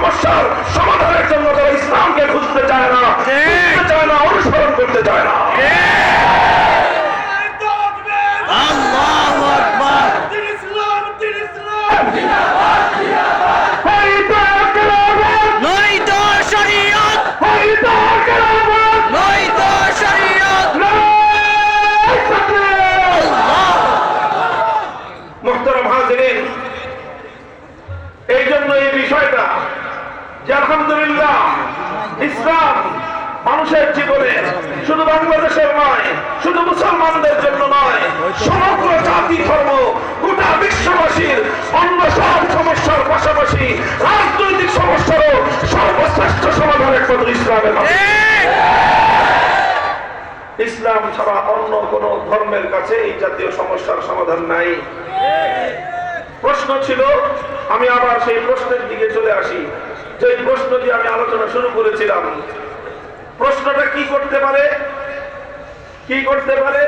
সমস্যার সমাধানের জন্য তারা ইসলামকে খুঁজতে চায় না খুঁজতে চায় না অনুসরণ করতে চায় না। এই জন্য এই বিষয়টা যে আলহামদুলিল্লাহ ইসলাম মানুষের জীবনে শুধু বাংলাদেশের নয়, শুধু মুসলমানদের জন্য নয়, সমগ্র জাতি ধর্ম গোটা বিশ্ববাসীর অন্য সব সমস্যার পাশাপাশি রাজনৈতিক সমস্যারও সর্বশ্রেষ্ঠ সমাধান একমাত্র ইসলামের ইসলাম ছাড়া অন্য কোন ধর্মের কাছে এই জাতীয় সমস্যার সমাধান নাই। প্রশ্ন ছিল, আমি আবার সেই প্রশ্নের দিকে চলে আসি। যে প্রশ্ন দিয়ে আমি আলোচনা শুরু করেছিলাম, প্রশ্নটা কি করতে পারে? কি করতে পারে?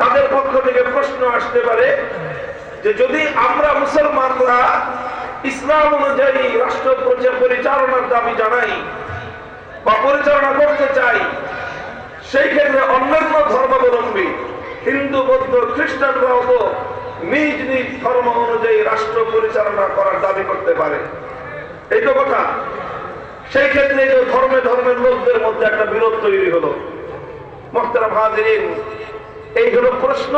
তাদের পক্ষ থেকে প্রশ্ন আসতে পারে যে যদি আমরা মুসলমানরা ইসলাম অনুযায়ী রাষ্ট্র পরিচালনার দাবি জানাই বা পরিচালনা করতে চাই, সেই ক্ষেত্রে অন্যান্য ধর্মাবলম্বী, হিন্দু, বৌদ্ধ খ্রিস্টানরাও নিজ নিজ ধর্ম অনুযায়ী রাষ্ট্র পরিচালনা করার দাবি করতে পারে। এই তো কথা। সেই ক্ষেত্রে এই যে ধর্মে ধর্মের লোকদের মধ্যে একটা বিরোধ তৈরি হলো। মোহতারাম হাজিরিন এই হলো প্রশ্ন।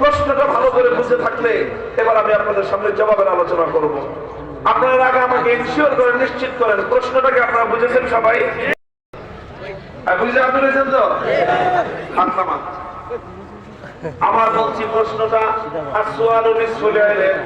প্রশ্নটা ভালো করে বুঝে থাকলে এবার আমি আপনাদের সামনে জবাবের আলোচনা করব। আপনারা আগে আমাকে ইনশিওর করেন, নিশ্চিত করেন, প্রশ্নটাকে আপনারা বুঝেছেন সবাই? বুঝে আপনি পেরেছেন তো? আমার বলছি প্রশ্নটা আসোয়ালুনি চলে এলেন